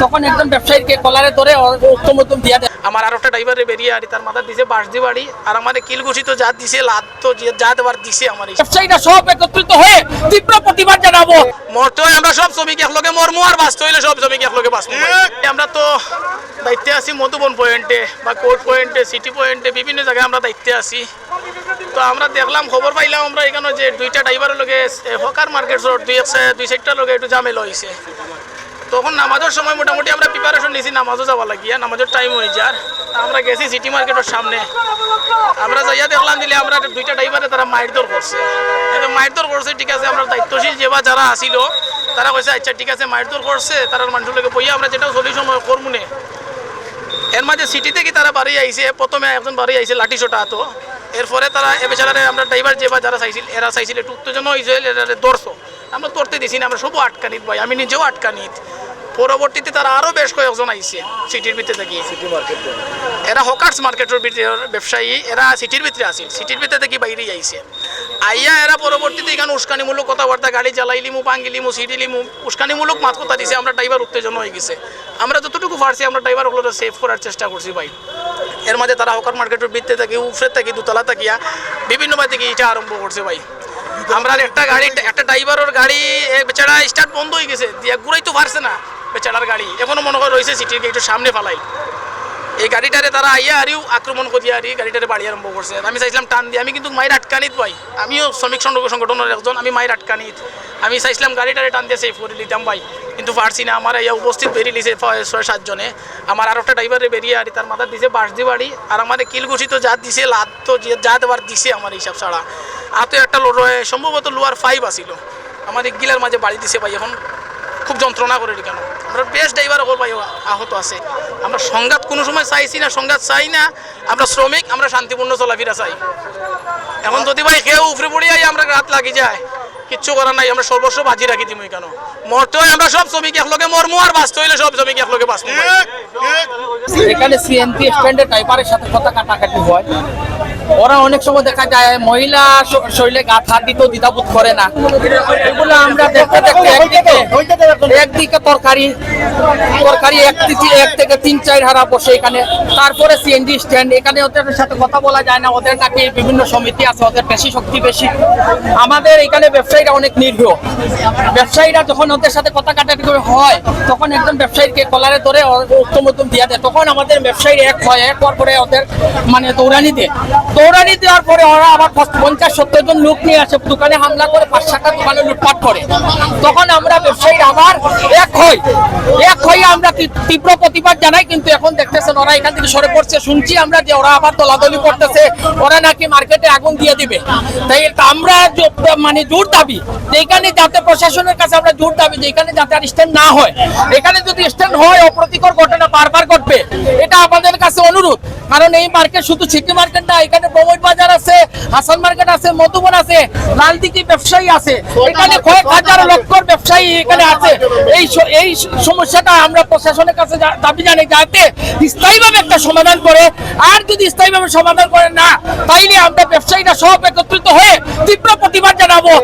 তখন একজন ব্যবসায়ীকে কলারে ধরে উত্তম উত্তম দিয়া দেয়। আমার আর একটা ড্রাইভারে বেরিয়ে আরি তার মাথা দিছে বাঁশ দি বাড়ি আর আমার কিলঘুষি তো যা দিছে লাত তো যে- দেবার দিছে আমার ব্যবসায়ীরা সব একত্রিত হয়ে তীব্র প্রতিবাদ জানাব। মরতে আমরা সব শ্রমিক একলগে মরমু আর বাঁচতে হইলে সব শ্রমিক একলগে বাঁচবো আমরা তো দায়িত্বে আছি মধুবন পয়েন্টে বা কোর্ট পয়েন্টে সিটি পয়েন্টে বিভিন্ন জায়গায় আমরা দায়িত্বে আছি। তো আমরা দেখলাম খবর পাইলাম আমরা এখানে যে দুইটা ড্রাইভারের লগে হকার মার্কেট রোড দুই এক- দুই সাইডটার লগে একটু জামেল হয়েছে তখন নামাজের সময় মোটামুটি আমরা প্রিপারেশন নিয়েছি নামাজও যাওয়া লাগিয়া নামাজের টাইম হয়ে যার। আমরা গেছি সিটি মার্কেটের সামনে। আমরা যাইয়া দেখলাম দিলে আমরা দুইটা ড্রাইভারে তারা দর করছে। দর করছে, ঠিক আছে, আমরা দায়িত্বশীল যে বা যারা আসিল তারা কইছে আচ্ছা ঠিক আছে দর করছে তারা মানুষগুলোকে বইয়া আমরা যেটা চলি সময় করমুনে এর মাঝে সিটি থেকে তারা বাড়ি আইছে, প্রথমে একজন বাড়ি আইছে লাঠি ছোটা তো। এরপরে তারা এ বেচারারে আমরা ড্রাইভার যে যারা চাইছিল, এরা চাইছিল একটু উত্তেজনা হয়েছে এরা দর্শো আমরা ধরতে দিছি না আমরা সবও আটকানিত ভাই আমি নিজেও আটকানিত পরবর্তীতে তারা আরও বেশ কয়েকজন আইছে সিটির ভিতরে থেকে এরা হকার্স মার্কেটের ভিতরে ব্যবসায়ী এরা সিটির ভিতরে আছিল সিটির ভিতরে থেকে বাইরে আইছে। আইয়া এরা পরবর্তীতে এখানে উস্কানিমূলক কথাবার্তা গাড়ি জ্বালাইলিমু পাঙ্গিলিমু সিটিলিমু উস্কানিমূলক মাত কথা দিছে আমরা ড্রাইভার উত্তেজনা হয়ে গেছে। আমরা যতটুকু পারছি আমরা ড্রাইভার ওগুলো সেভ করার চেষ্টা করছি ভাই। এর মাঝে তারা হকার মার্কেটের ভিতরে থাকি উপরে থাকি দুতলা থাকিয়া বিভিন্নভাবে থেকে এটা আরম্ভ করছে ভাই। আমরা একটা গাড়ি ড্রাইভারের গাড়ি বেচারা স্টার্ট বন্ধ হয়ে গেছে, দিয়ে ঘুরাই তো পারছে না বেচারার গাড়ি। এখনও মনে হয় রয়েছে সিটির গেটের সামনে ফালাই এই গাড়িটারে তারা আইয়া আরিও আক্রমণ করিয়া আরি গাড়িটারে বাড়ি আরম্ভ করছে। আমি চাইছিলাম টান দিয়ে আমি কিন্তু মায়ের আটকানিত ভাই। আমিও শ্রমিক সংগঠন- সংগঠনের একজন, আমি মায়ের আটকানিত। আমি চাইছিলাম গাড়িটারে টান দিয়ে সেফ করে নিতাম ভাই। কিন্তু পারছি না, আমার ইয়া উপস্থিত বেরিয়ে লিছে ছয় সাতজনে। আমার আর একটা ড্রাইভারে বেরিয়ে আরি, তার মাথা দিছে বাঁশ দি বাড়ি। আর আমার কিলঘুষি তো যা দিছে লাত তো যে- দেওয়ার দিছে আমার হিসাব ছাড়া। আর তো একটা সম্ভবত লোয়ার ফাইভ আসিল আমার এই গিলার মাঝে বাড়ি দিছে ভাই, এখন খুব যন্ত্রণা করে কেন? আমরা বেস্ট ড্রাইভার হল ভাই আহত আছে। আমরা সংঘাত কোনো সময় চাইছি না সংঘাত চাই না। আমরা শ্রমিক আমরা শান্তিপূর্ণ চলাফেরা চাই। এখন যদি ভাই কেউ উপরে পড়ে আমরা রাত লাগি যায়। কিচ্ছু করার নাই আমরা সর্বস্ব বাজি রাখি দিমই কেন? মরতে হয় আমরা সব শ্রমিক একলগে মরমু আর বাঁচতে হইলে সব শ্রমিক একলগে বাঁচবো ভাই। এখানে সিএনপি স্ট্যান্ডের ড্রাইভারের সাথে কথা কাটাকাটি হয়। ওরা অনেক সময় দেখা যায়, মহিলা শরীরে গা দিতেও দ্বিধাবোধ করে না। এগুলো আমরা দেখতে দেখতে একদিকে একদিকে তরকারি তরকারি এক এক থেকে তিন, চার হারা বসে এখানে। তারপরে সিএনজি স্ট্যান্ড এখানে ওদের সাথে কথা বলা যায় না, ওদের নাকি বিভিন্ন সমিতি আছে, ওদের বেশি শক্তি বেশি। আমাদের এখানে ব্যবসায়ীরা অনেক নির্ভর ব্যবসায়ীরা যখন ওদের সাথে কথা কাটাকাটি হয়, তখন একজন ব্যবসায়ীকে কলারে ধরে উত্তম উত্তম দিয়া দেয়। তখন আমাদের ব্যবসায়ী এক হয়, এক হওয়ার পরে ওদের মানে দৌড়ানি দেয়। দৌড়ানি দেওয়ার পরে ওরা আবার পঞ্চাশ সত্তর জন লোক নিয়ে আসে, দোকানে হামলা করে পাঁচ সাতটা দোকানে লুটপাট করে। তখন আমরা ব্যবসায়ীরা আবার এক হই। এক হয়ে আমরা তীব্র- প্রতিবাদ জানাই, কিন্তু এখন দেখতেছেন ওরা এখান থেকে সরে পড়ছে। শুনছি আমরা যে ওরা আবার দলাদলি করতেছে, ওরা নাকি মার্কেটে আগুন দিয়ে দিবে। তাই আমরা মানে জোর দাবি যে এখানে যাতে প্রশাসনের কাছে আমরা জোর দাবি যে এখানে যাতে আর স্ট্যান্ড না হয়। এখানে যদি স্ট্যান্ড হয়, অপ্রতিকর ঘটনা বারবার ঘটবে। এটা আমাদের কাছে অনুরোধ। কারণ এই মার্কেট শুধু সিটি মার্কেট না, এখানে ব্যবসায়ী এখানে আছে। এই এই সমস্যাটা আমরা প্রশাসনের কাছে দাবি একটা সমাধান করে। আর যদি স্থায়ীভাবে সমাধান করে না, তাইলে আমরা ব্যবসায়ীরা সব একত্রিত হয়ে তীব্র প্রতিবাদ জানাব।